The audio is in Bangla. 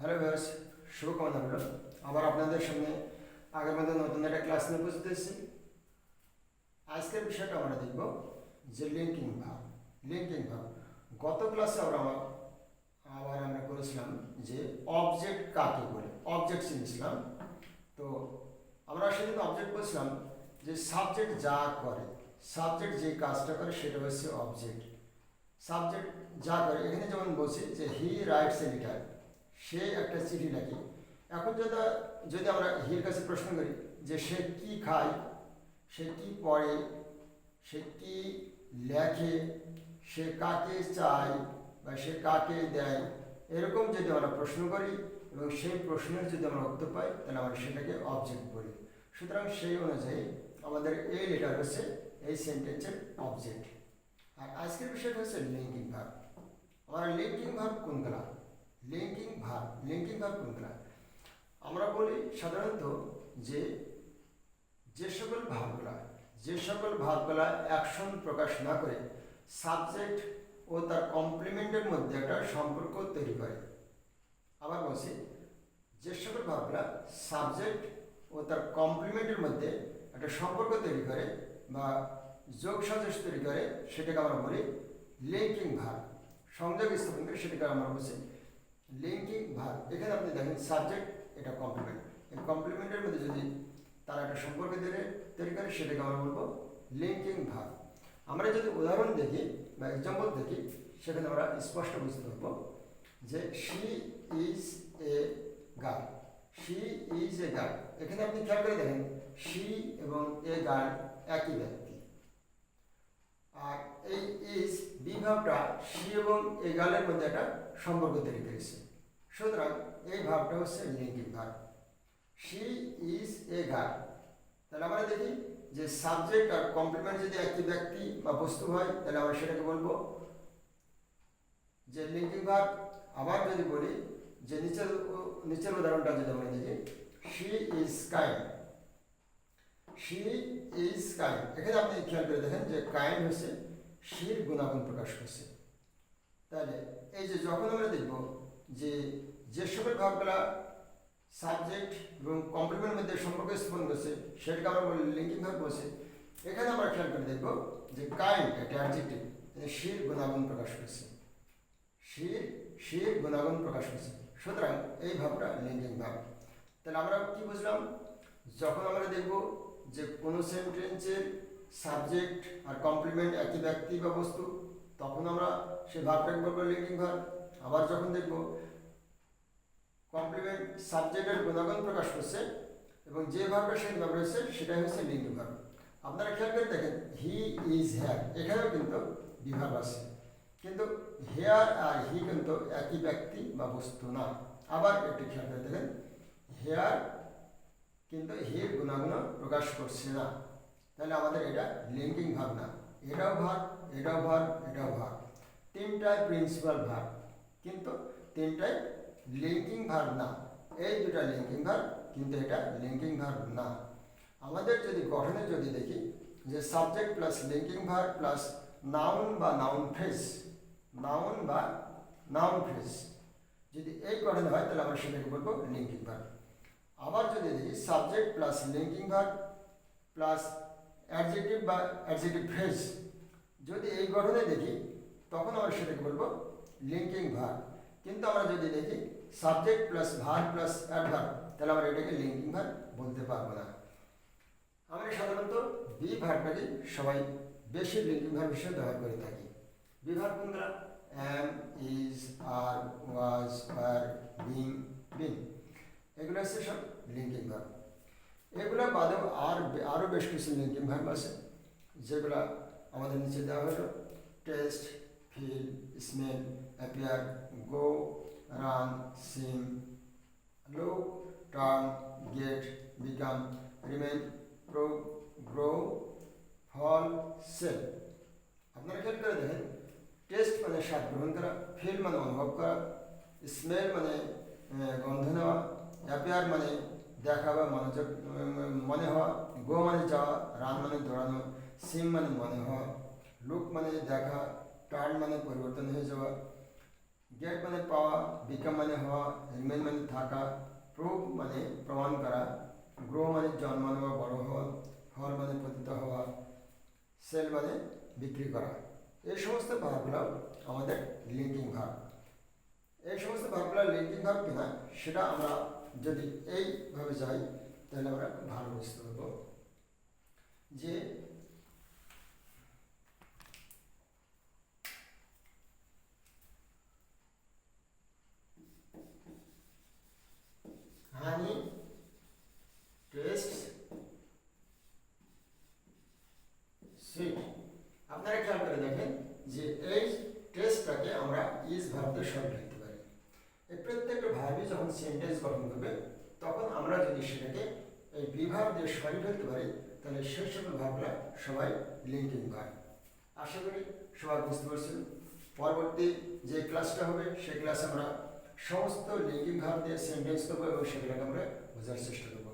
হ্যালো ভিউয়ার্স শুভকামনা রইল। আবার আপনাদের সামনে আগের মধ্যে নতুন একটা ক্লাস নিয়ে উপস্থিত এসেছি আজকের বিষয়টা আমরা দেখব যে লিঙ্কিং ভাব লিঙ্কিং ভাব গত ক্লাসে আমরা আমার আবার আমরা করেছিলাম যে অবজেক্ট কাকে বলে অবজেক্ট চিনেছিলাম। তো আমরা সেদিন অবজেক্ট বলছিলাম যে সাবজেক্ট যা করে সাবজেক্ট যে কাজটা করে সেটা হচ্ছে অবজেক্ট সাবজেক্ট যা করে, এখানে যেমন বলছি যে হি রাইটস এ লিটার সে একটা চিঠি লেখে। এখন যদি যদি আমরা হির কাছে প্রশ্ন করি যে সে কি খায়, সে কি পড়ে, সে কি লেখে, সে কাকে চায় বা সে কাকে দেয়, এরকম যদি আমরা প্রশ্ন করি এবং সেই প্রশ্নের যদি আমরা উত্তর পাই, তাহলে আমরা সেটাকে অবজেক্ট বলি। সুতরাং সেই অনুযায়ী আমাদের এই লেটার হচ্ছে, এই সেন্টেন্সের অবজেক্ট আর আজকের বিষয়টা হচ্ছে লিঙ্কিং ভার্ব আমার লিঙ্কিং ভার্ব কোনগুলা? লিঙ্কিং ভার্ব লিঙ্কিং ভার্ব কোনটা? আমরা বলি সাধারণত যে যে সকল ভাবগুলা, যে সকল ভাবগুলা অ্যাকশন প্রকাশ না করে সাবজেক্ট ও তার কমপ্লিমেন্টের মধ্যে একটা সম্পর্ক তৈরি করে। আবার বলছি, যে সকল ভাবগুলা সাবজেক্ট ও তার কমপ্লিমেন্টের মধ্যে একটা সম্পর্ক তৈরি করে বা যোগ সাজস তৈরি করে, সেটাকে আমরা বলি লিঙ্কিং ভাব সংযোগ স্থাপন করে সেটাকে আমরা বলছি লিঙ্কিং ভাব এখানে আপনি দেখেন সাবজেক্ট এটা কমপ্লিমেন্ট এই কমপ্লিমেন্টের মধ্যে যদি তারা একটা সম্পর্ক তৈরি তৈরি করে সেটাকে আমরা বলব লিঙ্কিং ভাব আমরা যদি উদাহরণ দেখি বা এক্সাম্পল দেখি, সেখানে আমরা স্পষ্ট বুঝতে পারব যে she is a girl she is a girl এখানে আপনি খেয়াল করে দেখেন শি এবং এ গার্ল একই ব্যক্তি। আর এই বিভাবটা শি এবং এ গার্লের মধ্যে একটা সম্পর্ক তৈরি করেছে। সুতরাং এই ভাবটা হচ্ছে লিঙ্কিং ভাব। শি ইজ এ গার্ল তাহলে আমরা দেখি যে সাবজেক্ট আর কমপ্লিমেন্ট যদি একটি ব্যক্তি বা বস্তু হয়, তাহলে আমরা সেটাকে বলব যে লিঙ্কিং ভাব। আবার যদি বলি যে নিচের নিচের উদাহরণটা যদি আমরা দেখি she is kind she is kind এখানে আপনি খেয়াল করে দেখেন যে কাইন্ড হচ্ছে শির গুণাগুণ প্রকাশ করছে। তাহলে এই যে যখন আমরা দেখব যে যে সকল ভাবগুলা সাবজেক্ট এবং কমপ্লিমেন্টের মধ্যে সম্পর্ক স্থাপন করছে সেটাকে আমরা বলি লিঙ্কিং ভাব বলছে, এখানে আমরা খেয়াল করে দেখব যে কাইন্ড একটা অ্যাডজেক্টিভ শির গুণাগুণ প্রকাশ করছে। শির শির গুণাগুণ প্রকাশ করছে। সুতরাং এই ভাবটা লিঙ্কিং ভাব। তাহলে আমরা কি বুঝলাম? যখন আমরা দেখব যে কোনো সেন্টেন্সের সাবজেক্ট আর কমপ্লিমেন্ট একই ব্যক্তি বা বস্তু, তখন আমরা সেই ভাবটাকে বলব লিঙ্কিং ভাব আবার যখন দেখব কমপ্লিমেন্ট সাবজেক্টের গুণাগুণ প্রকাশ করছে এবং যে ভাবটা সেই ভাব রয়েছে, সেটাই হচ্ছে লিঙ্কিং ভাব আপনারা খেয়াল করে দেখেন হি ইজ হ্যার এখানেও কিন্তু বিভাগ আছে। কিন্তু হেয়ার আর হি কিন্তু একই ব্যক্তি বা বস্তু না। আবার একটু খেয়াল করে দেখেন হেয়ার কিন্তু হির গুণাগুণ প্রকাশ করছে না। তাহলে আমাদের এটা লিঙ্কিং ভাব না এটাও ভাগ এটাও ভাগ এটাও ভাগ। তিনটাই প্রিন্সিপাল ভাগ। কিন্তু তিনটাই লিঙ্কিং ভাব না। এই দুটা লিঙ্কিং ভাব কিন্তু এটা লিঙ্কিং ভাব না। আমাদের যদি গঠনে যদি দেখি যে subject plus linking verb plus noun বা নাউন ফ্রেজ নাউন বা নাউন ফ্রেজ যদি এই গঠনে হয়, তাহলে আমরা সেটাকে বলব লিঙ্কিং ভাব আবার যদি দেখি subject plus linking verb plus adjective বা অ্যাডজেক্টিভ ফ্রেজ যদি এই গঠনে দেখি, তখন আমরা সেটাকে বলব লিঙ্কিং ভাব কিন্তু আমরা যদি দেখি subject plus verb plus adverb তাহলে আমরা এটাকে লিঙ্কিং ভাব বলতে পারব না। আমরা সাধারণত বি ভার্বটাকে সবাই বেশি লিঙ্কিং ভাব হিসেবে ব্যবহার করে থাকি। বি ভার্ব কোনগুলা? অ্যাম is are was are being been এগুলো হচ্ছে সব লিঙ্কিং ভার্ব এগুলো বাদেও আর আরও বেশ কিছু লিঙ্কিং ভার্ব আছে। যেগুলো আমাদের নিচে দেওয়া হলো। Taste, feel, smell, appear, go, run, seem, look, turn, get become remain prove, grow, fall, sell. আপনারা খেয়াল করে দেখেন, টেস্ট মানে স্বাদ গ্রহণ করা, ফিল মানে অনুভব করা, স্মেল মানে গন্ধ নেওয়া, অ্যাপিয়ার মানে দেখা বা উম, মনে হওয়া গো মানে যাওয়া রান মানে দৌড়ানো সিম মানে মনে হওয়া লুক মানে দেখা টার্ন মানে পরিবর্তন হয়ে যাওয়া গেট মানে পাওয়া বিকাম মানে হওয়া রিমেন মানে থাকা প্রুভ মানে প্রমাণ করা গ্রো মানে জন্মানো বা বড় হওয়া হল মানে পতিত হওয়া সেল মানে বিক্রি করা। এই সমস্ত ভাবগুলো আমাদের লিঙ্কিং ভাব এই সমস্ত ভাবগুলো লিঙ্কিং ভাব কিনা সেটা আমরা যদি এইভাবে যাই তাহলে আমরা ভালো বুঝতে পারব যে হানি টেস্ট সুইট আপনারা খেয়াল করে দেখেন যে এই টেস্টটাকে আমরা ইজ ভার্বে শর্ট লিখতে পারি এই ভার্বই যখন সেন্টেন্স গঠন করবে, তখন আমরা যদি সেটাকে এই বিভাগ দিয়ে সহিত ফেলতে পারি, তাহলে সেই সকল ভাবটা সবাই লিঙ্কিং করে আশা করি সবাই বুঝতে পারছেন। পরবর্তী যে ক্লাসটা হবে, সেই ক্লাসে আমরা সমস্ত লিঙ্কিং ভাব দিয়ে সেন্টেন্স করব এবং সেগুলোকে আমরা বোঝার চেষ্টা করব।